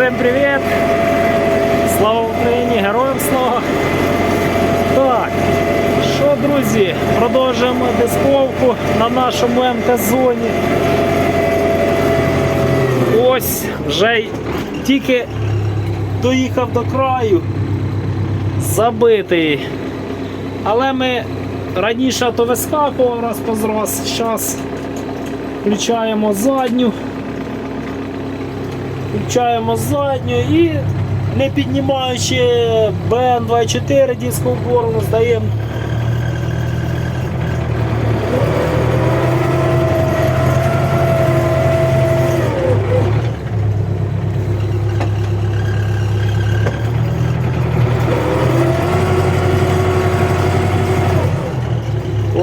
Всім привіт! Слава Україні! Героям слава! Так, що, друзі, продовжуємо дисковку на нашому МТ-зоні. Ось вже тільки доїхав до краю, забитий. Але ми раніше то вискакував раз по раз, зараз включаємо задню. Включаємо задню і не піднімаючи БН24 дискову борону, здаємо.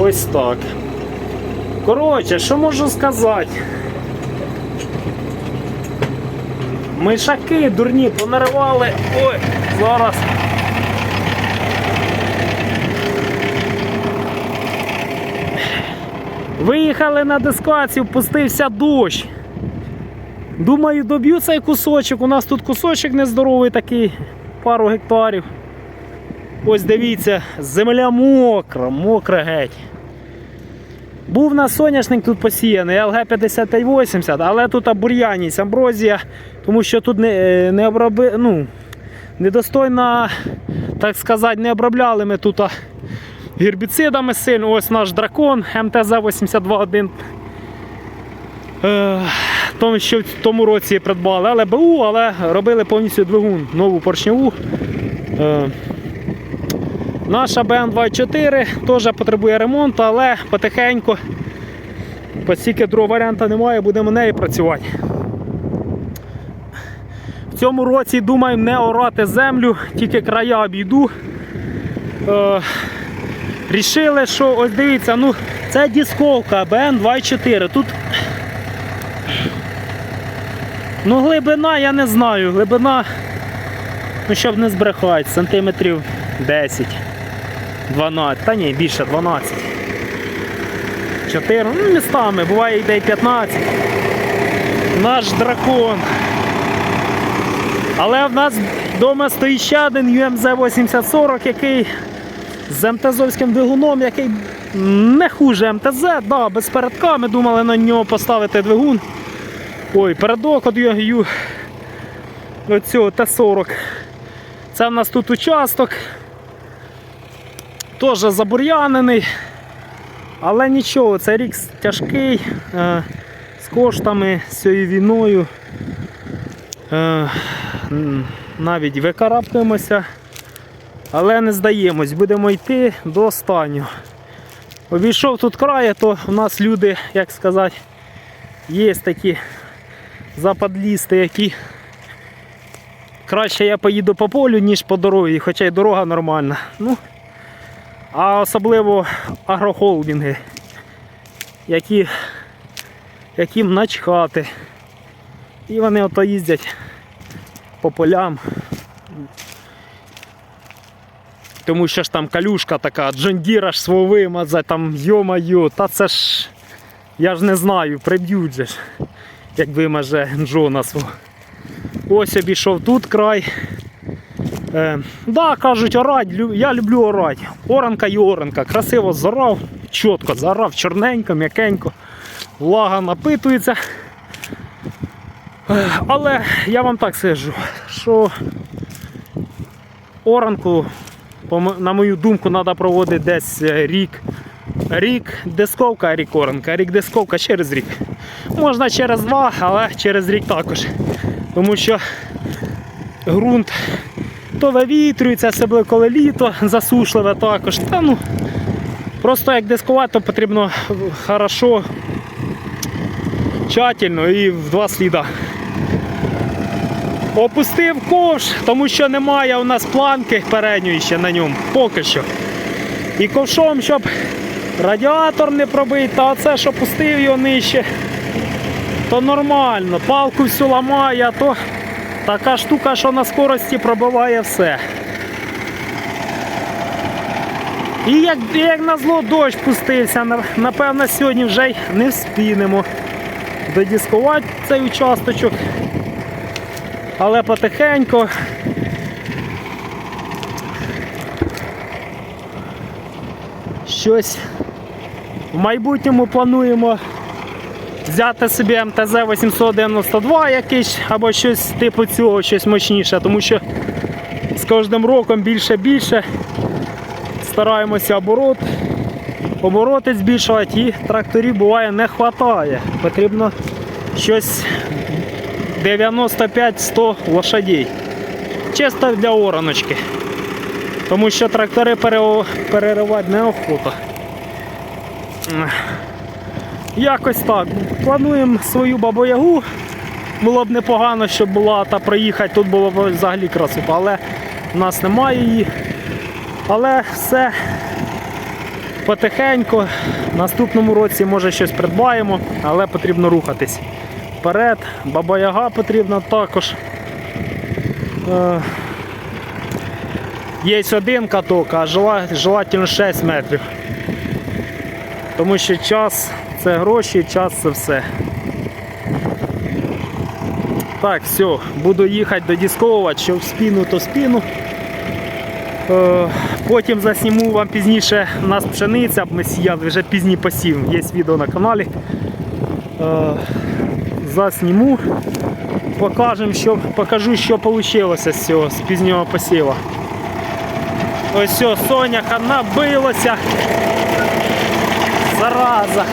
Ось так. Коротше, що можу сказати? Мишаки дурні понаривали. Ой, зараз. Виїхали на дискацію, пустився дощ. Думаю, доб'ю цей кусочок. У нас тут кусочок нездоровий такий, пару гектарів. Ось дивіться, земля мокра, мокра геть. Був на соняшник тут посіяний ЛГ 5580, але тут бур'яність, амброзія, тому що тут не, е, не оброби, ну, недостойна, так сказати, не обробляли ми тут гербіцидами сильно. Ось наш дракон МТЗ-821. Е, тому що в тому році придбали але БУ, але робили повністю двигун, нову поршневу. Е, Наша БМ24 теж потребує ремонту, але потихеньку, оскільки другого варіанту немає, будемо нею працювати. В цьому році думаємо не орати землю, тільки края обійду. Е, рішили, що ось дивіться, ну це дисковка БМ24. Тут ну, глибина, я не знаю, глибина, ну щоб не збрехати, сантиметрів 10. 12, та ні, більше 12. 4, ну містами, буває йде і 15. Наш дракон. Але в нас вдома стоїть ще один UMZ 8040, який з МТЗовським двигуном, який не хуже МТЗ, да, без передка. Ми думали на нього поставити двигун. Ой, передок от Ю- оцього Т-40. Це в нас тут участок. Теж забур'янений. Але нічого, цей рік тяжкий, е, з коштами, з цією війною. Е, навіть викарабкаємося, але не здаємось, будемо йти до останнього. Обійшов тут край, то у нас люди, як сказати, є такі западлісти, які краще я поїду по полю, ніж по дорозі, хоча й дорога нормальна. Ну, а особливо агрохолдинги, які, яким начхати. І вони ото їздять по полям. Тому що ж там калюшка така, Джондіра ж свого вимазать, там йо-майо, та це ж я ж не знаю, приб'ють же ж, як вимаже Джона свого. Ось обійшов тут край. Е, да, кажуть, орать, я люблю орать. Оранка і оранка. Красиво зорав, чітко зарав, чорненько, м'якенько. Влага напитується. Е, Але я вам так скажу, що оранку, на мою думку, треба проводити десь е, рік. Рік дисковка, рік оранка, рік дисковка через рік. Можна через два, але через рік також. Тому що ґрунт то вивітрюється себе, коли літо засушливе також. Та, ну, просто як дискувати, то потрібно хорошо, тщательно і в два сліда. Опустив ковш, тому що немає у нас планки передньої ще на ньому, поки що. І ковшом, щоб радіатор не пробити, а це, що пустив його нижче, то нормально. Палку всю ламає, а то така штука, що на скорості пробиває все. І як, як на зло дощ пустився, напевно, сьогодні вже й не вспінемо додіскувати цей участочок. але потихеньку. Щось в майбутньому плануємо взяти собі МТЗ 892 якийсь або щось типу цього, щось мощніше, тому що з кожним роком більше більше стараємося оборот, обороти збільшувати і тракторів буває не вистачає. Потрібно щось 95-100 лошадей. Чисто для ораночки. Тому що трактори пере- переривати неохота. Якось так. Плануємо свою бабоягу. Було б непогано, щоб була та проїхати. Тут було б взагалі красота, але в нас немає її. Але все потихеньку. В наступному році може щось придбаємо, але потрібно рухатись. Вперед, баба-яга потрібна також. Е, Є один каток, а желательно 6 метрів. Тому що час це гроші, час це все. Так, все, буду їхати додісковувати, що в спину, то в спину. Е, Потім засніму вам пізніше у нас пшениця, ми сіяли вже пізній посів. Є відео на каналі. Е, Засніму. Покажем, що, покажу, що вийшло з цього, з пізнього посіву. Ось все, соняха набилося. Зараза.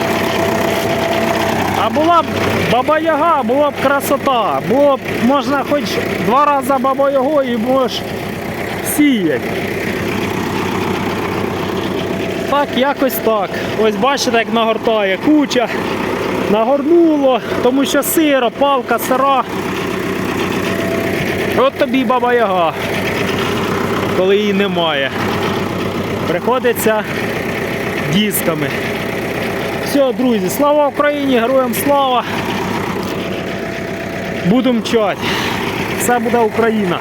А була б баба Яга, була б красота. Було б можна хоч два рази баба Ягу і можеш сіяти. Так, якось так. Ось бачите, як нагортає куча. Нагорнуло, тому що сиро, палка сира. От тобі баба Яга, коли її немає. Приходиться дисками. Все, друзі, слава Україні, героям слава. Будемо мчати. Все буде Україна.